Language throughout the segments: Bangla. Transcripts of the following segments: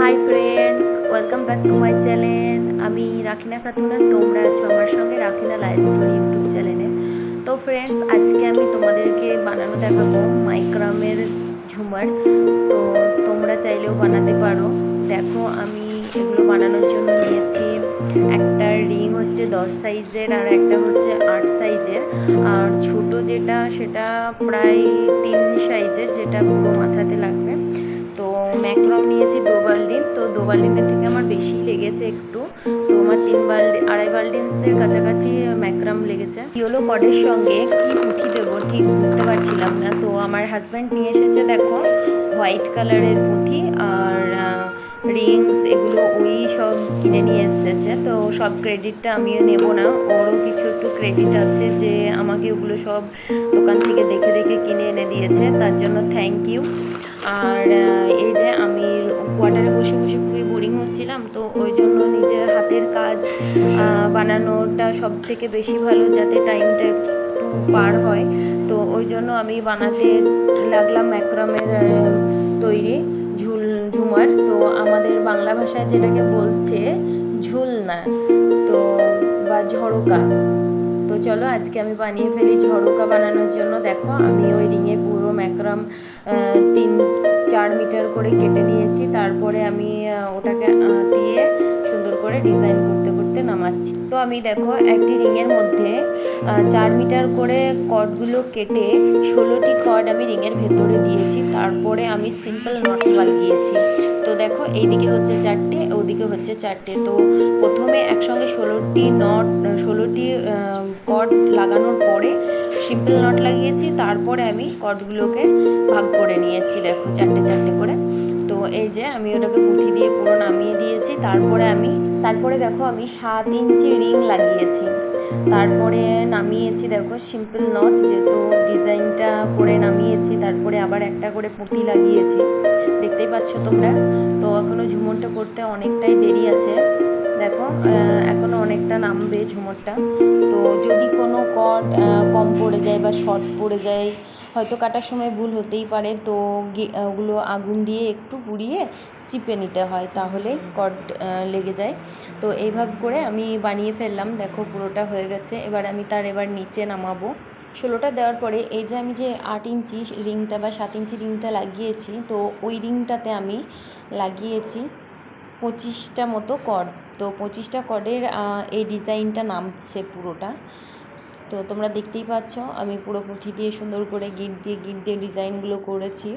Hi friends welcome back to my channel আমি রাখিনা খাতুনা, তোমরা আছো আমার সঙ্গে রাখিনা লাইফ স্টোরি ইউটিউব চ্যানেলে তো ফ্রেন্ডস আজকে আমি তোমাদেরকে বানানো দেখাবো মাইক্রামের ঝুমার। তো তোমরা চাইলেও বানাতে পারো। দেখো, আমি এগুলো বানানোর জন্য নিয়েছি একটা রিং হচ্ছে দশ সাইজের আর একটা হচ্ছে আট সাইজের। আর ছোট যেটা, সেটা প্রায় তিন সাইজের, যেটা মাথাতে লাগবে। ম্যাক্রম নিয়েছি দো বাল্ডিন তো দো বাল্ডিনের থেকে আমার বেশি লেগেছে একটু। তো আমার তিন বাল্ডি আড়াই বাল্ডিন্সের কাছাকাছি ম্যাক্রাম লেগেছে। ইয়েলো কডের সঙ্গে? কী পুঁথি দেবো? ঠিক বুঝতে পারছিলাম না। তো আমার হাজব্যান্ড নিয়ে এসেছে দেখো হোয়াইট কালারের পুঁথি আর রিংস এগুলো ওই সব কিনে নিয়ে এসেছে। তো সব ক্রেডিটটা আমিও নেব না। ওরও কিছু একটু ক্রেডিট আছে যে আমাকে ওগুলো সব দোকান থেকে দেখে দেখে কিনে এনে দিয়েছে। তার জন্য থ্যাংক ইউ আর এই যে আমি কোয়ার্টারে বসে বসে খুবই বোরিং হচ্ছিলাম, তো ওই জন্য নিজের হাতের কাজ বানানোটা সব থেকে বেশি ভালো যাতে টাইমটা একটু পার হয়। তো ওই জন্য আমি বানাতে লাগলাম ম্যাক্রামের তৈরি ঝুল, ঝুমার। তো আমাদের বাংলা ভাষায় যেটাকে বলছে ঝুলনা তো বা ঝড়কা। তো চলো আজকে আমি বানিয়ে ফেলি ঝড়কা বানানোর জন্য। দেখো, আমি ওই রিঙে পুরো ম্যাক্রাম তিন চার মিটার করে কেটে নিয়েছি। তারপরে আমি ওটাকে আটিয়ে সুন্দর করে ডিজাইন করতে করতে নামাচ্ছি। তো আমি দেখো, একটি রিংয়ের মধ্যে চার মিটার করে কর্ডগুলো কেটে ষোলোটি কর্ড আমি রিংয়ের ভেতরে দিয়েছি। তারপরে আমি সিম্পল নট লাগিয়েছি। তো দেখো, এইদিকে হচ্ছে চারটে, ওদিকে হচ্ছে চারটে। তো প্রথমে একসঙ্গে ষোলোটি নট ষোলোটি কর্ড লাগানোর পরে সিম্পল নট লাগিয়েছি, তারপরে আমি কটগুলোকে ভাগ করে নিয়েছি, দেখো চারটে চারটে করে। তো এই যে আমি ওটাকে পুঁথি দিয়ে পুরো নামিয়ে দিয়েছি, তারপরে আমি, তারপরে দেখো আমি সাত ইঞ্চি রিং লাগিয়েছি। তারপরে নামিয়েছি, দেখো সিম্পল নট, যেহেতু ডিজাইনটা করে নামিয়েছি, তারপরে আবার একটা করে পুঁতি লাগিয়েছি। দেখতেই পাচ্ছ তোমরা? তো এখনও ঝুমুরটা করতে অনেকটাই দেরি আছে। এখনও অনেকটা নামবে ঝুমুরটা। তো যদি কোনো কট কম পড়ে যায় বা শর্ট পড়ে যায়, হয়তো কাটার সময় ভুল হতেই পারে, তো ওগুলো আগুন দিয়ে একটু পুড়িয়ে চিপে নিতে হয়, তাহলে কট লেগে যায়। তো এইভাবে করে আমি বানিয়ে ফেললাম, দেখো পুরোটা হয়ে গেছে, এবার আমি তার এবার নিচে নামাবো। ষোলোটা দেওয়ার পরে এই যে আমি যে আট ইঞ্চি রিংটা বা সাত ইঞ্চি রিংটা লাগিয়েছি, তো ওই রিংটাতে আমি লাগিয়েছি পঁচিশটা মতো কর্ড তো পঁচিশটা কর্ডের এই ডিজাইনটা নামছে পুরোটা। তো তোমরা দেখতেই পাচ্ছ, আমি পুরো পুঁথি দিয়ে সুন্দর করে গিট দিয়ে গিট দিয়ে ডিজাইনগুলো করেছি।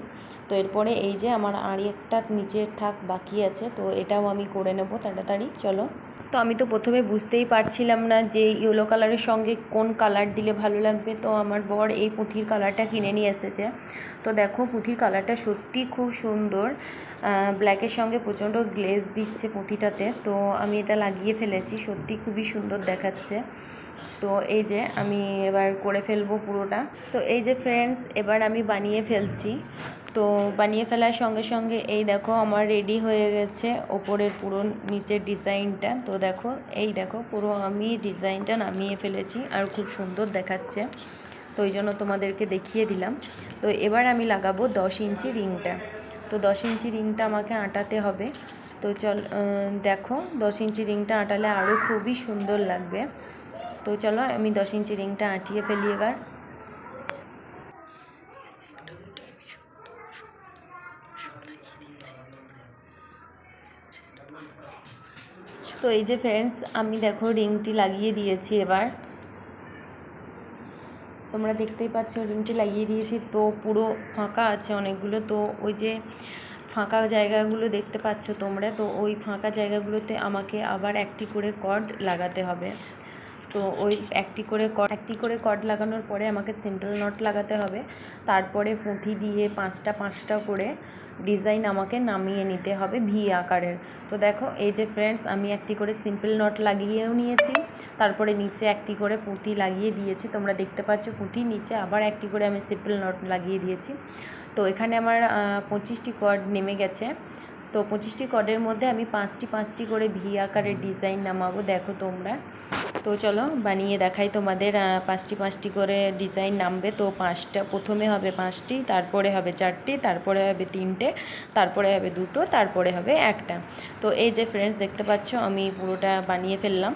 তো এরপরে এই যে আমার আর একটা নিচের থাক বাকি আছে, তো এটাও আমি করে নেব তাড়াতাড়ি, চলো। তো আমি তো প্রথমে বুঝতেই পারছিলাম না যে ইয়েলো কালারের সঙ্গে কোন কালার দিলে ভালো লাগবে, তো আমার বর এই পুঁথির কালারটা কিনে নিয়ে এসেছে। তো দেখো পুঁথির কালারটা সত্যি খুব সুন্দর ব্ল্যাকের সঙ্গে প্রচণ্ড গ্লেজ দিচ্ছে পুঁথিটাতে, তো আমি এটা লাগিয়ে ফেলেছি সত্যি খুবই সুন্দর দেখাচ্ছে। তো এই যে আমি এবার করে ফেলব পুরোটা। তো এই যে ফ্রেন্ডস এবার আমি বানিয়ে ফেলছি। তো বানিয়ে ফেলার সঙ্গে সঙ্গে এই দেখো আমার রেডি হয়ে গেছে ওপরের পুরো নিচের ডিজাইনটা তো দেখো, এই দেখো পুরো আমি ডিজাইনটা নামিয়ে ফেলেছি আর খুব সুন্দর দেখাচ্ছে। তো ওই জন্য তোমাদেরকে দেখিয়ে দিলাম। তো এবার আমি লাগাবো দশ ইঞ্চি রিংটা। তো দশ ইঞ্চি রিংটা আমাকে আটাতে হবে। তো চল দেখো দশ ইঞ্চি রিংটা আটালে আরও খুবই সুন্দর লাগবে। তো চলো, আমি দশ ইঞ্চি রিংটা আটিয়ে ফেলি এবার। তো এই যে ফ্রেন্ডস আমি দেখো রিংটি লাগিয়ে দিয়েছি এবার। তোমরা দেখতেই পাচ্ছ রিংটি লাগিয়ে দিয়েছি, তো পুরো ফাঁকা আছে অনেকগুলো। তো ওই যে ফাঁকা জায়গাগুলো দেখতে পাচ্ছ তোমরা, তো ওই ফাঁকা জায়গাগুলোতে আমাকে আবার একটি করে কর্ড লাগাতে হবে। তো ওই একটি করে কর্ড একটি করে কর্ড লাগানোর পরে আমাকে সিম্পল নট লাগাতে হবে। তারপরে পুঁথি দিয়ে পাঁচটা পাঁচটা করে ডিজাইন আমাকে নামিয়ে নিতে হবে ভি আকারের। তো দেখো, এই যে ফ্রেন্ডস আমি একটি করে সিম্পল নট লাগিয়েও নিয়েছি। তারপরে নিচে একটি করে পুঁতি লাগিয়ে দিয়েছি। তোমরা দেখতে পাচ্ছ পুঁতি নিচে আবার একটি করে আমি সিম্পল নট লাগিয়ে দিয়েছি। তো এখানে আমার পঁচিশটি কর্ড নেমে গেছে। তো পঁচিশটি কর্ডের মধ্যে আমি পাঁচটি পাঁচটি করে ভি আকারের ডিজাইন নামাবো, দেখো তোমরা। তো চলো বানিয়ে দেখাই তোমাদের পাঁচটি পাঁচটি করে ডিজাইন নামবে। তো পাঁচটা, প্রথমে হবে পাঁচটি, তারপরে হবে চারটি, তারপরে হবে তিনটে, তারপরে হবে দুটো, তারপরে হবে একটা। তো এই যে ফ্রেন্ডস দেখতে পাচ্ছ, আমি পুরোটা বানিয়ে ফেললাম।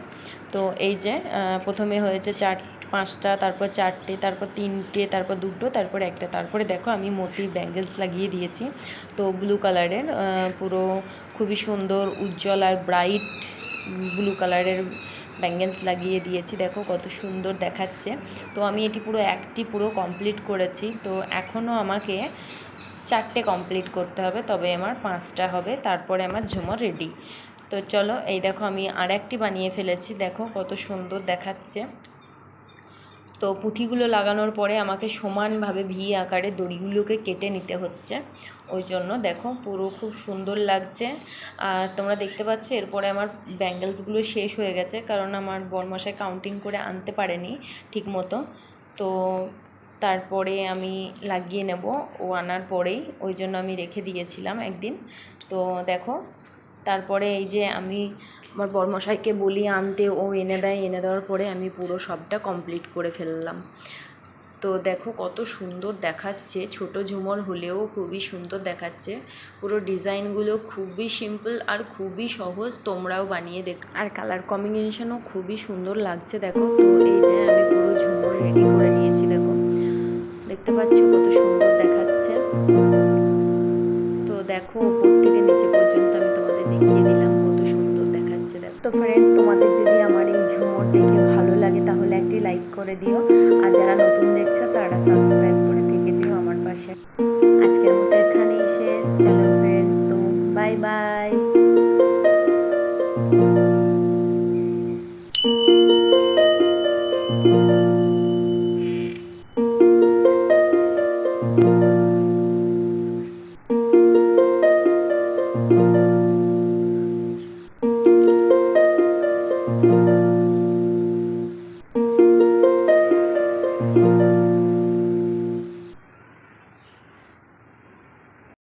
তো এই যে প্রথমে হয়েছে চার, পাঁচটা, তারপর চারটে, তারপর তিনটে, তারপর দুটো, তারপর একটা। তারপরে দেখো আমি মোতির ব্যাঙ্গেলস লাগিয়ে দিয়েছি। তো ব্লু কালারের পুরো খুবই সুন্দর, উজ্জ্বল আর ব্রাইট ব্লু কালারের ব্যাঙ্গেলস লাগিয়ে দিয়েছি। দেখো কত সুন্দর দেখাচ্ছে। তো আমি এটি পুরো একটি পুরো কমপ্লিট করেছি। তো এখনও আমাকে চারটে কমপ্লিট করতে হবে, তবে আমার পাঁচটা হবে, তারপরে আমার ঝুমর রেডি তো চলো, এই দেখো আমি আর একটি বানিয়ে ফেলেছি। দেখো কত সুন্দর দেখাচ্ছে। তো পুঁথিগুলো লাগানোর পরে আমাকে সমানভাবে ভি আকারে দড়িগুলোকে কেটে নিতে হচ্ছে। ওই জন্য দেখো পুরো খুব সুন্দর লাগছে। আর তোমরা দেখতে পাচ্ছ, এরপরে আমার ব্যাঙ্গেলসগুলো শেষ হয়ে গেছে, কারণ আমার বরমশাই কাউন্টিং করে আনতে পারেনি ঠিক মতো তো তারপরে আমি লাগিয়ে নেব, ও আনার পরেই। ওই জন্য আমি রেখে দিয়েছিলাম একদিন। তো দেখো তারপরে এই যে আমি আমার বরমশাইকে বলি, আনতে। ও এনে দেয়। এনে দেওয়ার পরে আমি পুরো সবটা কমপ্লিট করে ফেললাম। তো দেখো কত সুন্দর দেখাচ্ছে। ছোট ঝুমর হলেও খুবই সুন্দর দেখাচ্ছে। পুরো ডিজাইনগুলো খুবই সিম্পল আর খুবই সহজ। তোমরাও বানিয়ে দেখ আর কালার কম্বিনেশনও খুবই সুন্দর লাগছে, দেখো। তো এই যে আমি পুরো ঝুমর রেডি করে নিয়েছি, দেখো। দেখতে পাচ্ছ কত সুন্দর দেখাচ্ছে। তো ফ্রেন্ডস তোমাদের যদি আমার এই ঝুমর দেখে ভালো লাগে, তাহলে একটি লাইক করে দিও। আর যারা নতুন দেখছ, তারা সাবস্ক্রাইব করে থেকে যেও আমার পাশে। আজকের মতো এখানেই শেষ। চলো ফ্রেন্ডস তো বাই বাই Thank